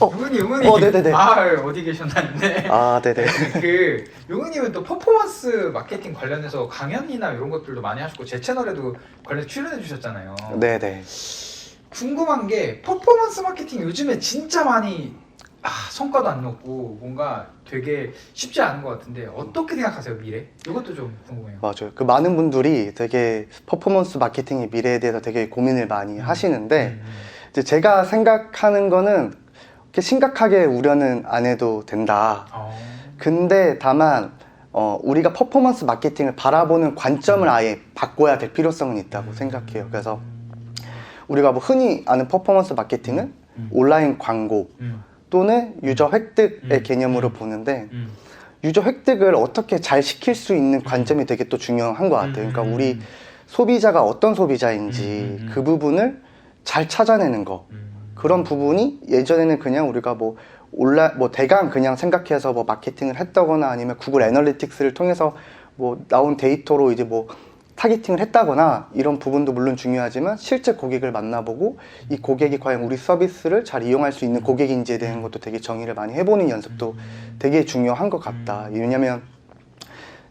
어. 용은이 용은이 어, 네네네. 아 어디 계셨나 했네 아, 네네. 그 용은님은 또 퍼포먼스 마케팅 관련해서 강연이나 이런 것들도 많이 하셨고 제 채널에도 관련 출연해 주셨잖아요 네네. 궁금한 게 퍼포먼스 마케팅 요즘에 진짜 많이 아, 성과도 안 넣고 뭔가 되게 쉽지 않은 것 같은데 어떻게 생각하세요 미래? 이것도 좀 궁금해요. 맞아요. 그 많은 분들이 되게 퍼포먼스 마케팅의 미래에 대해서 되게 고민을 많이 하시는데, 음, 이제 제가 생각하는 거는 그렇게 심각하게 우려는 안 해도 된다. 어. 근데 다만, 어, 우리가 퍼포먼스 마케팅을 바라보는 관점을 아예 바꿔야 될 필요성은 있다고 생각해요. 그래서 우리가 뭐 흔히 아는 퍼포먼스 마케팅은 음. 온라인 광고 음, 또는 유저 획득의 음. 개념으로 음. 보는데, 음, 유저 획득을 어떻게 잘 시킬 수 있는 관점이 되게 또 중요한 것 같아요. 그러니까 우리 소비자가 어떤 소비자인지 음, 음, 음. 그 부분을 잘 찾아내는 거. 음, 그런 부분이 예전에는 그냥 우리가 뭐 온라 뭐 대강 그냥 생각해서 뭐 마케팅을 했다거나 아니면 구글 애널리틱스를 통해서 뭐 나온 데이터로 이제 뭐 타겟팅을 했다거나 이런 부분도 물론 중요하지만 실제 고객을 만나보고 이 고객이 과연 우리 서비스를 잘 이용할 수 있는 고객인지에 대한 것도 되게 정의를 많이 해보는 연습도 되게 중요한 것 같다. 왜냐면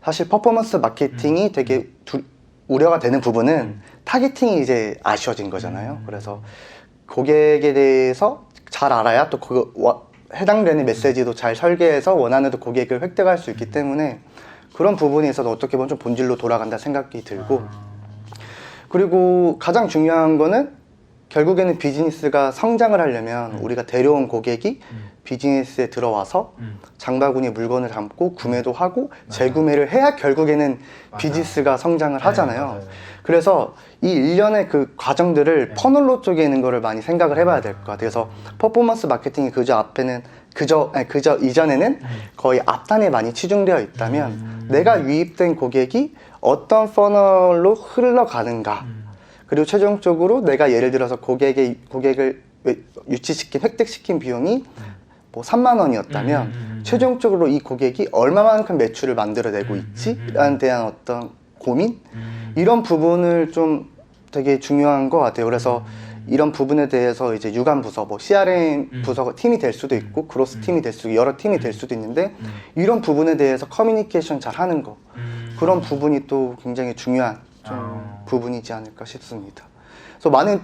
사실 퍼포먼스 마케팅이 되게 두- 우려가 되는 부분은 타겟팅이 이제 아쉬워진 거잖아요. 그래서 고객에 대해서 잘 알아야 또 그 해당되는 메시지도 잘 설계해서 원하는 그 고객을 획득할 수 있기 때문에 그런 부분에 있어서 어떻게 보면 좀 본질로 돌아간다 생각이 들고 아. 그리고 가장 중요한 거는 결국에는 비즈니스가 성장을 하려면 음. 우리가 데려온 고객이 음, 비즈니스에 들어와서 음. 장바구니에 물건을 담고 구매도 하고 재구매를 해야 결국에는. 비즈니스가 성장을 네, 하잖아요. 그래서 이 일련의 그 과정들을 네. 퍼널로 쪼개는 거를 많이 생각을 해봐야 될 것 같아요. 그래서 퍼포먼스 마케팅이 그저 앞에는 그저 아니, 그저 이전에는 음. 거의 앞단에 많이 치중되어 있다면 음. 내가 유입된 고객이 어떤 퍼널로 흘러가는가 음. 그리고 최종적으로 내가 예를 들어서 고객의 고객을 왜- 유치시킨 획득시킨 비용이 뭐 3만 원이었다면 음, 음, 음. 최종적으로 이 고객이 얼마만큼 매출을 만들어내고 음, 있지라는 음. 대한 어떤 고민 음. 이런 부분을 좀 되게 중요한 것 같아요. 그래서 음. 이런 부분에 대해서 이제 유관 부서, 뭐 CRM 음. 부서가 팀이 될 수도 있고 그로스 팀이 될 수도 여러 팀이 될 수도 있는데 음. 이런 부분에 대해서 커뮤니케이션 잘 하는 거 음. 그런 부분이 또 굉장히 중요한 좀 아. 부분이지 않을까 싶습니다. 그래서 많은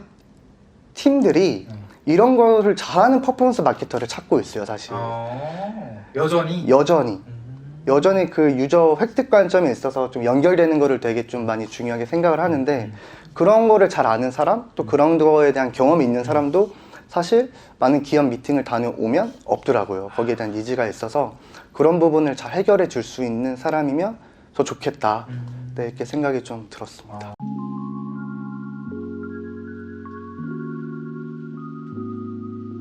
팀들이 음. 이런 거를 잘하는 퍼포먼스 마케터를 찾고 있어요, 사실. 어, 여전히 여전히. 음. 여전히 그 유저 획득 관점에 있어서 좀 연결되는 거를 되게 좀 많이 중요하게 생각을 하는데 음. 그런 거를 잘 아는 사람 또 그런 거에 대한 경험이 있는 사람도 사실 많은 기업 미팅을 다녀오면 없더라고요. 거기에 대한 니즈가 있어서 그런 부분을 잘 해결해 줄 수 있는 사람이면 더 좋겠다. 음. 네, 이렇게 생각이 좀 들었습니다. 아.